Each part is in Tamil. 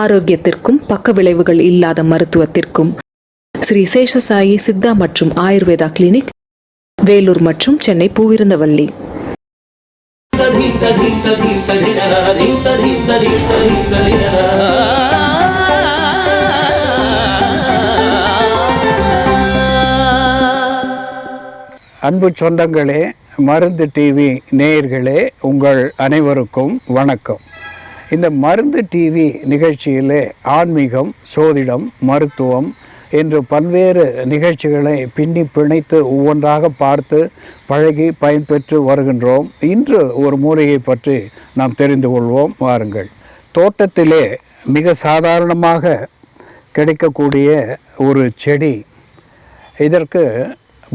ஆரோக்கியத்திற்கும் பக்க விளைவுகள் இல்லாத மருத்துவத்திற்கும். ஸ்ரீ சேஷசாயி சித்தா மற்றும் ஆயுர்வேதா கிளினிக் வேலூர் மற்றும் சென்னை பூவிருந்தவள்ளி அன்பு சொந்தங்களே மருந்து டிவி நேயர்களே உங்கள் அனைவருக்கும் வணக்கம். இந்த மருந்து டிவி நிகழ்ச்சியிலே ஆன்மீகம் சோதிடம் மருத்துவம் என்று பல்வேறு நிகழ்ச்சிகளை பின்னி பிணைத்து ஒவ்வொன்றாக பார்த்து பழகி பயன்பெற்று வருகின்றோம். இன்று ஒரு மூலிகை பற்றி நாம் தெரிந்து கொள்வோம். வாருங்கள். தோட்டத்திலே மிக சாதாரணமாக கிடைக்கக்கூடிய ஒரு செடி. இதற்கு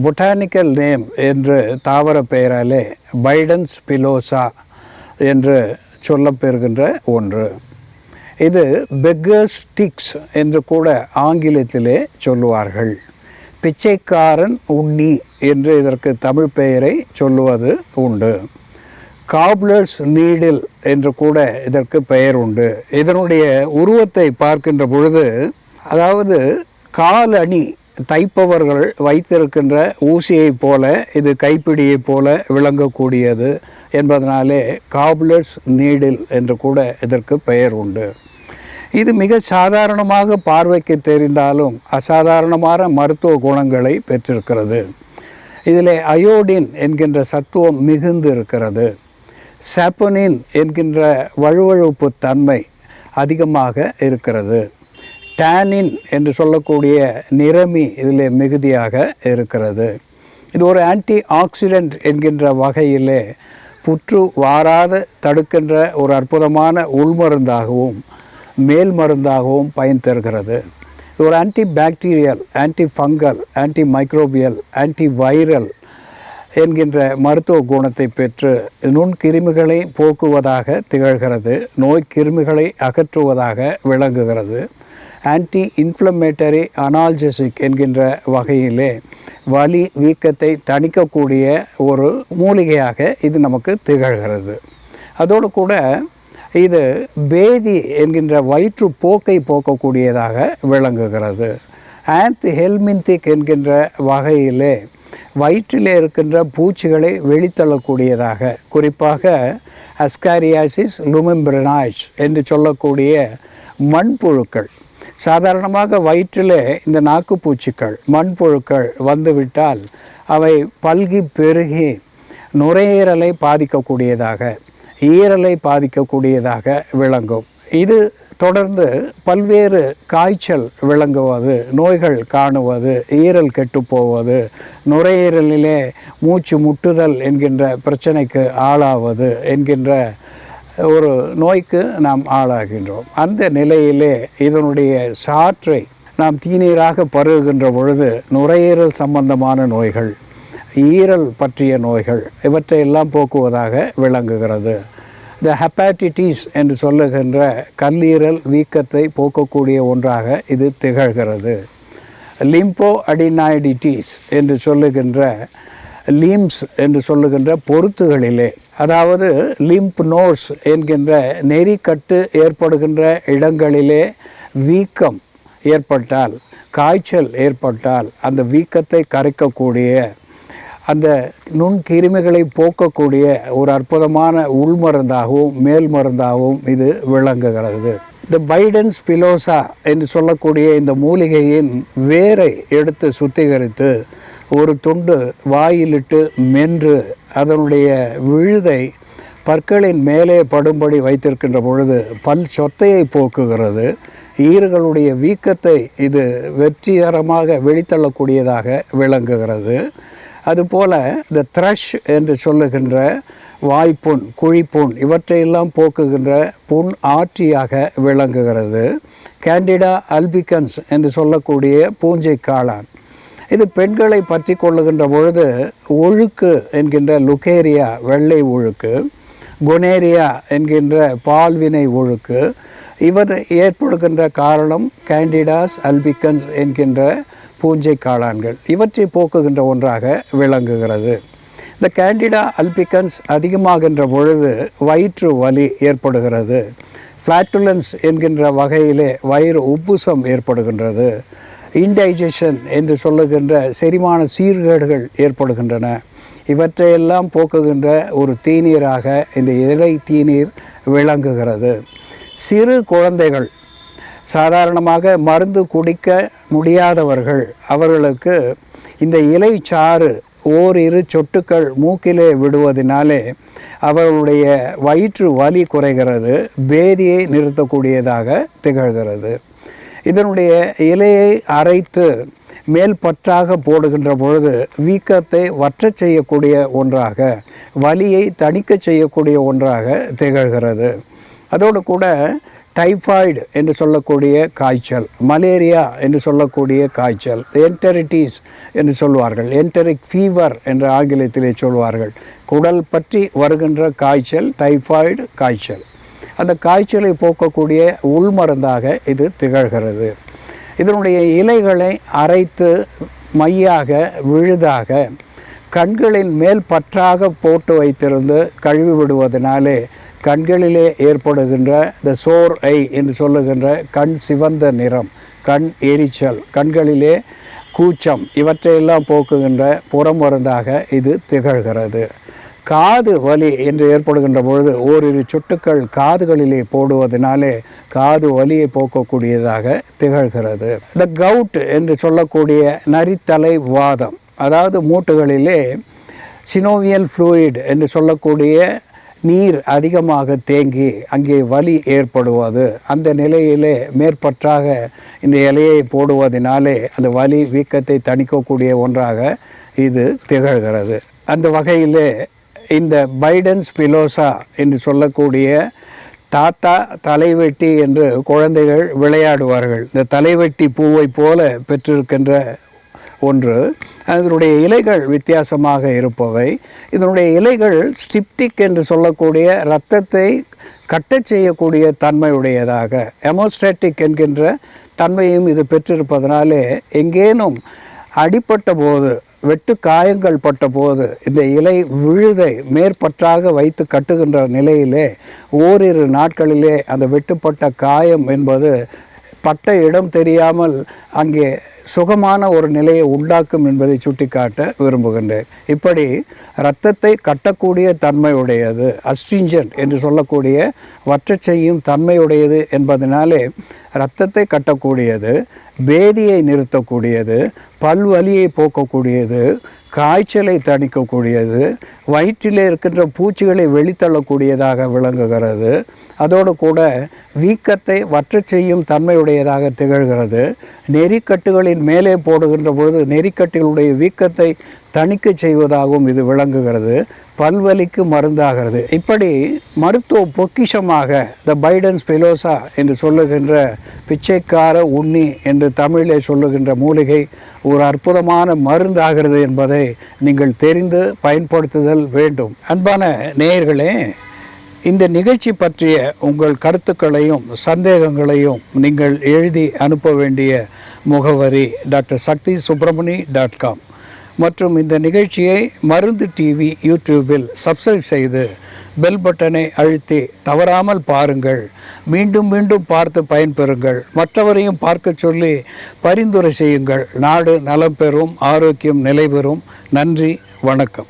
பொட்டானிக்கல் நேம் என்று தாவர பெயராலே பைடன்ஸ் பிலோசா என்று சொல்லப்பெறுகின்ற ஒன்று. இது பெக்கர்ஸ் ஸ்டிக்ஸ் என்று கூட ஆங்கிலத்திலே சொல்லுவார்கள். பிச்சைக்காரன் உண்ணி என்று இதற்கு தமிழ் பெயரை சொல்லுவது உண்டு. காப்லர்ஸ் நீடில் என்று கூட இதற்கு பெயர் உண்டு. இதனுடைய உருவத்தை பார்க்கின்ற பொழுது அதாவது கால் அணி தைப்பவர்கள் வைத்திருக்கின்ற ஊசியைப் போல இது கைப்பிடியைப் போல விளங்கக்கூடியது என்பதனாலே காப்லர்ஸ் நீடில் என்று கூட இதற்கு பெயர் உண்டு. இது மிக சாதாரணமாக பார்வைக்கு தெரிந்தாலும் அசாதாரணமான மருத்துவ குணங்களை பெற்றிருக்கிறது. இதில் அயோடின் என்கின்ற சத்துவம் மிகுந்து இருக்கிறது சாப்பனின் என்கின்ற வழுவழுப்பு தன்மை அதிகமாக இருக்கிறது. டேனின் என்று சொல்லக்கூடிய நிறமி இதில் மிகுதியாக இருக்கிறது. இது ஒரு ஆன்டி ஆக்சிடென்ட் என்கின்ற வகையிலே புற்று வாராத தடுக்கின்ற ஒரு அற்புதமான உள்மருந்தாகவும் மேல் மருந்தாகவும் பயன் தருகிறது. இது ஒரு anti bacterial anti fungal anti microbial anti viral என்கின்ற மருத்துவ குணத்தை பெற்று நுண்கிருமிகளை போக்குவதாக திகழ்கிறது நோய் கிருமிகளை அகற்றுவதாக விளங்குகிறது. ஆன்டி இன்ஃப்ளமேட்டரி அனால்ஜெசிக் என்கின்ற வகையிலே வலி வீக்கத்தை தணிக்கக்கூடிய ஒரு மூலிகையாக இது நமக்கு திகழ்கிறது. அதோடு கூட இது பேதி என்கின்ற வயிற்று போக்கை போக்கக்கூடியதாக விளங்குகிறது. ஆன்த் ஹெல்மிந்திக் என்கின்ற வகையிலே வயிற்றிலே இருக்கின்ற பூச்சிகளை வெளித்தள்ளக்கூடியதாக குறிப்பாக அஸ்காரியாசிஸ் லுமிம்பிரனாய்ஸ் என்று சொல்லக்கூடிய மண்புழுக்கள். சாதாரணமாக வயிற்றிலே இந்த நாக்குப்பூச்சிகள் மண்புழுக்கள் வந்துவிட்டால் அவை பல்கி பெருகி நுரையீரலை பாதிக்கக்கூடியதாக ஈரலை பாதிக்கக்கூடியதாக விளங்கும். இது தொடர்ந்து பல்வேறு காய்ச்சல் விளங்குவது நோய்கள் காணுவது ஈரல் கெட்டுப்போவது நுரையீரலிலே மூச்சு முட்டுதல் என்கின்ற பிரச்சனைக்கு ஆளாவது என்கின்ற ஒரு நோய்க்கு நாம் ஆளாகின்றோம். அந்த நிலையிலே இதனுடைய சாற்றை நாம் தீநீராக பருகுகின்ற பொழுது நுரையீரல் சம்பந்தமான நோய்கள் ஈரல் பற்றிய நோய்கள் இவற்றையெல்லாம் போக்குவதாக விளங்குகிறது. இந்த ஹெப்பாட்டிட்டிஸ் என்று சொல்லுகின்ற கல்லீரல் வீக்கத்தை போக்கக்கூடிய ஒன்றாக இது திகழ்கிறது. லிம்போ அடினாய்டிட்டிஸ் என்று சொல்லுகின்ற லீம்ஸ் என்று சொல்லுகின்ற பொருத்துகளிலே அதாவது லிம்ப் நோஸ் என்கின்ற நெறிக்கட்டு ஏற்படுகின்ற இடங்களிலே வீக்கம் ஏற்பட்டால் காய்ச்சல் ஏற்பட்டால் அந்த வீக்கத்தை கரைக்கக்கூடிய அந்த நுண்கிருமிகளை போக்கக்கூடிய ஒரு அற்புதமான உள்மருந்தாகவும் மேல் மருந்தாகவும் இது விளங்குகிறது. இந்த பைடன்ஸ் பிலோசா என்று சொல்லக்கூடிய இந்த மூலிகையின் வேரை எடுத்து சுத்திகரித்து ஒரு துண்டு வாயிலிட்டு மென்று அதனுடைய விழுதை பற்களின் மேலே படும்படி வைத்திருக்கின்ற பொழுது பல் சொத்தையை போக்குகிறது. ஈர்களுடைய வீக்கத்தை இது வெற்றிகரமாக வெளித்தள்ளக்கூடியதாக விளங்குகிறது. அதுபோல் இந்த த்ரஷ் என்று சொல்லுகின்ற வாய்ப்புண் குழிப்புண் இவற்றையெல்லாம் போக்குகின்ற புண் ஆற்றியாக விளங்குகிறது. கேண்டிடா அல்பிகன்ஸ் என்று சொல்லக்கூடிய பூஞ்சை காளான் இது பெண்களை பற்றி கொள்ளுகின்ற பொழுது ஒழுக்கு என்கின்ற லுகேரியா வெள்ளை ஒழுக்கு குனேரியா என்கின்ற பால்வினை ஒழுக்கு இவர் ஏற்படுகின்ற காரணம் கேண்டிடாஸ் அல்பிகன்ஸ் என்கின்ற பூஞ்சை காளான்கள். இவற்றை போக்குகின்ற ஒன்றாக விளங்குகிறது. இந்த கேண்டிடா அல்பிகன்ஸ் அதிகமாகின்ற பொழுது வயிற்று வலி ஏற்படுகிறது. ஃப்ளாட்டுலன்ஸ் என்கின்ற வகையிலே வயிறு உப்புசம் ஏற்படுகின்றது. இன்டைஜஷன் என்று சொல்லுகின்ற செரிமான சீர்கேடுகள் ஏற்படுகின்றன. இவற்றையெல்லாம் போக்குகின்ற ஒரு தீநீராக இந்த இலை தீநீர் விளங்குகிறது. சிறு குழந்தைகள் சாதாரணமாக மருந்து குடிக்க முடியாதவர்கள் அவர்களுக்கு இந்த இலை சாறு ஓரிரு சொட்டுக்கள் மூக்கிலே விடுவதினாலே அவர்களுடைய வயிற்று வலி குறைகிறது பேதியை நிறுத்தக்கூடியதாக திகழ்கிறது. இதனுடைய இலையை அரைத்து மேல் பற்றாக போடுகின்ற பொழுது வீக்கத்தை வற்றச் செய்யக்கூடிய ஒன்றாக வலியை தணிக்க செய்யக்கூடிய ஒன்றாக திகழ்கிறது. அதோடு கூட டைஃபாய்டு என்று சொல்லக்கூடிய காய்ச்சல் மலேரியா என்று சொல்லக்கூடிய காய்ச்சல் என்டரிட்டிஸ் என்று சொல்வார்கள் என்டரிக் ஃபீவர் என்று ஆங்கிலத்திலே சொல்வார்கள். குடல் பற்றி வருகின்ற காய்ச்சல் டைஃபாய்டு காய்ச்சல். அந்த காய்ச்சலை போக்கக்கூடிய உள்மருந்தாக இது திகழ்கிறது. இதனுடைய இலைகளை அரைத்து மையாக விழுதாக கண்களின் மேல் பற்றாக போட்டு வைத்திருந்து கழுவி விடுவதனாலே கண்களிலே ஏற்படுகின்ற இந்த சோர் ஐ என்று சொல்லுகின்ற கண் சிவந்த நிறம் கண் எரிச்சல் கண்களிலே கூச்சம் இவற்றையெல்லாம் போக்குகின்ற புறமருந்தாக இது திகழ்கிறது. காது வலி என்று ஏற்படுகின்ற பொழுது ஓரிரு சொட்டுக்கள் காதுகளிலே போடுவதனாலே காது வலியை போக்கக்கூடியதாக திகழ்கிறது. இந்த கவுட் என்று சொல்லக்கூடிய நரித்தலை வாதம் அதாவது மூட்டுகளிலே சினோவியல் ஃப்ளூயிட் என்று சொல்லக்கூடிய நீர் அதிகமாக தேங்கி அங்கே வலி ஏற்படுவது. அந்த நிலையிலே மேற்பற்றாக இந்த இலையை போடுவதனாலே அந்த வலி வீக்கத்தை தணிக்கக்கூடிய ஒன்றாக இது திகழ்கிறது. அந்த வகையிலே இந்த பைடன்ஸ் பிலோசா என்று சொல்லக்கூடிய தாத்தா தலைவெட்டி என்று குழந்தைகள் விளையாடுவார்கள். இந்த தலைவெட்டி பூவை போல பெற்றிருக்கின்ற ஒன்று. அதனுடைய இலைகள் வித்தியாசமாக இருப்பவை. இதனுடைய இலைகள் ஸ்டிப்டிக் என்று சொல்லக்கூடிய இரத்தத்தை கட்டச் செய்யக்கூடிய தன்மையுடையதாக. எமோஸ்டேட்டிக் என்கின்ற தன்மையும் இது பெற்றிருப்பதனாலே எங்கேனும் அடிப்பட்ட போது வெட்டு காயங்கள் பட்ட போது இந்த இலை விழுதை மேற்பற்றாக வைத்து கட்டுகின்ற நிலையிலே ஓரிரு நாட்களிலே அந்த வெட்டுப்பட்ட காயம் என்பது பட்ட இடம் தெரியாமல் அங்கே சுகமான ஒரு நிலையை உண்டாக்கும் என்பதை சுட்டிக்காட்ட விரும்புகின்றேன். இப்படி இரத்தத்தை கட்டக்கூடிய தன்மையுடையது அஸ்ட்ரிஞ்சன்ட் என்று சொல்லக்கூடிய வற்றச் செய்யும் தன்மையுடையது என்பதனாலே இரத்தத்தை கட்டக்கூடியது பேதியை நிறுத்தக்கூடியது பல்வலியை போக்கக்கூடியது காய்ச்சலை தணிக்கக்கூடியது வயிற்றில் இருக்கின்ற பூச்சிகளை வெளித்தள்ளக்கூடியதாக விளங்குகிறது. அதோடு கூட வீக்கத்தை வற்றச் செய்யும் தன்மையுடையதாக திகழ்கிறது. நெறிக்கட்டுகளின் மேலே போடுகின்ற பொழுது நெறிக்கட்டுகளுடைய வீக்கத்தை தணிக்கை செய்வதாகவும் இது விளங்குகிறது. பல்வலிக்கு மருந்தாகிறது. இப்படி மருத்துவ பொக்கிஷமாக த பைடன்ஸ் பிலோசா என்று சொல்லுகின்ற பிச்சைக்கார உண்ணி என்று தமிழிலே சொல்லுகின்ற மூலிகை ஒரு அற்புதமான மருந்தாகிறது என்பதை நீங்கள் தெரிந்து பயன்படுத்துதல் வேண்டும். அன்பான நேயர்களே இந்த நிகழ்ச்சி பற்றிய உங்கள் கருத்துக்களையும் சந்தேகங்களையும் நீங்கள் எழுதி அனுப்ப வேண்டிய முகவரி doctor Sakthi Subramani dot com. மற்றும் இந்த நிகழ்ச்சியை மருந்து டிவி யூடியூபில் சப்ஸ்கிரைப் செய்து பெல் பட்டனை அழுத்தி தவறாமல் பாருங்கள். மீண்டும் மீண்டும் பார்த்து பயன்பெறுங்கள். மற்றவரையும் பார்க்க சொல்லி பரிந்துரை செய்யுங்கள். நாடு நலம் பெறும் ஆரோக்கியம் நிலை பெறும். நன்றி வணக்கம்.